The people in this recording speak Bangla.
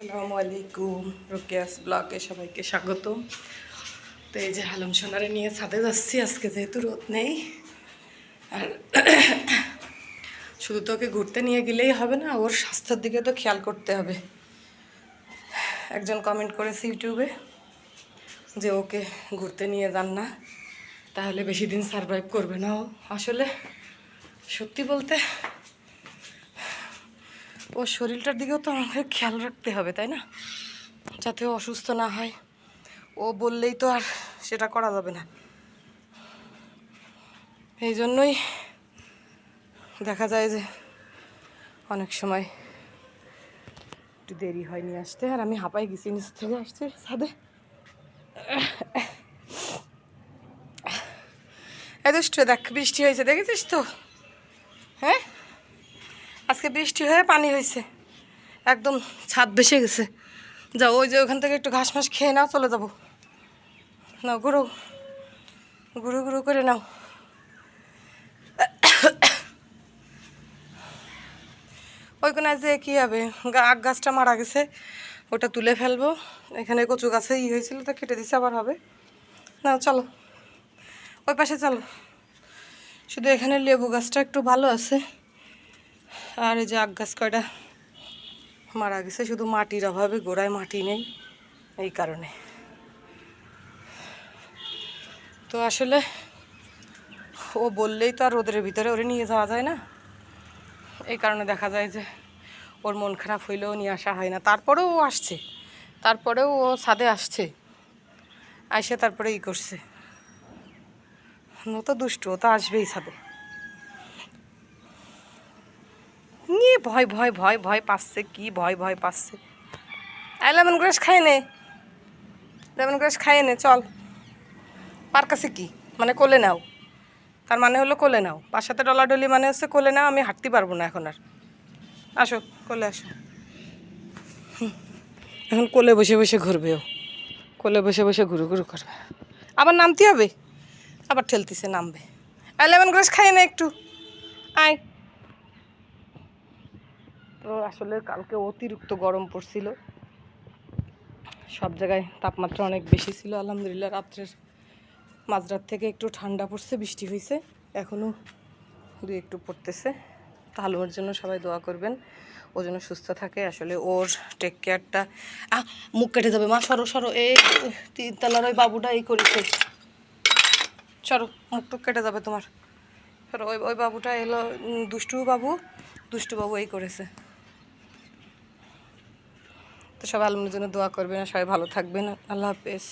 আসসালামু আলাইকুম রোকেয়াস ব্লগে সবাইকে স্বাগত তো এই যে আলম সোনারে নিয়ে ছাদে যাচ্ছি, আজকে যেহেতু রোদ নেই। আর শুধু তোকে ঘুরতে নিয়ে গেলেই হবে না, ওর স্বাস্থ্যের দিকে তো খেয়াল করতে হবে। একজন কমেন্ট করেছে ইউটিউবে যে ওকে ঘুরতে নিয়ে যান না, তাহলে বেশি দিন সারভাইভ করবে না ও। আসলে সত্যি বলতে ওর শরীরটার দিকেও তো আমাদের খেয়াল রাখতে হবে, তাই না? যাতে ও অসুস্থ না হয়। ও বললেই তো আর সেটা করা যাবে না। এই জন্যই দেখা যায় যে অনেক সময় একটু দেরি হয় নিয়ে আসতে। আর আমি হাঁপাই গেছি, নিচ থেকে আসছি ছাদে। এই দুষ্ট, দেখ, বৃষ্টি হয়েছে, দেখেছিস তো? হ্যাঁ? আজকে বৃষ্টি হয়ে পানি হয়েছে। একদম ছাদ ভেসে গেছে। যাও, ওই যে ওখান থেকে একটু ঘাস মাস খেয়ে নাও, চলে যাব। না গুঁড়ো গুঁড়ো গুঁড়ো করে নাও। ওই কোন যে কী হবে আগ গাছটা মারা গেছে, ওটা তুলে ফেলব। এখানে কচু গাছে ই হয়েছিল, তো কেটে দিছে, আবার হবে। না চলো। ওই পাশে চলো। শুধু এখানে লেবু গাছটা একটু ভালো আছে। আর এই যে আগ গাছ কয়টা মারা গেছে শুধু মাটির অভাবে, গোড়ায় মাটি নেই, এই কারণে। তো আসলে ও বললেই তো আর রোদের ভিতরে ওরে নিয়ে যাওয়া যায় না। এই কারণে দেখা যায় যে ওর মন খারাপ হইলেও নিয়ে আসা হয় না। তারপরেও ও আসছে, তারপরেও ও ছাদে আসছে আসে তারপরে ই করছে। ও তো দুষ্টু, ও তো আসবেই ছাদে। নিয়ে ভয় ভয় ভয় ভয় পাচ্ছে, কি ভয় ভয় পাচ্ছে। আই লেমন গ্রাস খাই নে। লেমন গ্রাস খাইয়ে নে, চল। পার কাছে কি? মানে কোলে নাও। তার মানে হলো কোলে নাও। পাশাতে ডলাডলি মানে হচ্ছে কোলে নাও, আমি হাঁটতে পারব না এখন আর। আসো, কোলে আসো। এখন কোলে বসে বসে ঘুরবে ও। কোলে বসে বসে ঘুরু ঘুরু করবে। আবার নামতে হবে? আবার ঠেলতেছে, নামবে। আই লেমন গ্রাস খাই না একটু। আয়। আসলে কালকে অতিরিক্ত গরম পড়ছিল। সব জায়গায় তাপমাত্রা অনেক বেশি ছিল, আলহামদুলিল্লাহ। রাত্রের মাঝরাত থেকে একটু ঠান্ডা পড়ছে, বৃষ্টি হয়েছে এখনও দু একটু পড়তেছে। তাহলে ওর জন্য সবাই দোয়া করবেন। ও যেন সুস্থ থাকে। আসলে ওর টেক কেয়ারটা আহ, মুখ কেটে যাবে। মা, সরো সরো। এই তিনতলার ওই বাবুটা এই করেছে সরো মুখ টুক কেটে যাবে তোমার। সরো, ওই ওই বাবুটা এলো। দুষ্টু বাবু। দুষ্টু বাবু এই করেছে। তো সবাই আলমের জন্য দোয়া করবেন সবাই ভালো থাকবেন। আল্লাহ হাফেজ।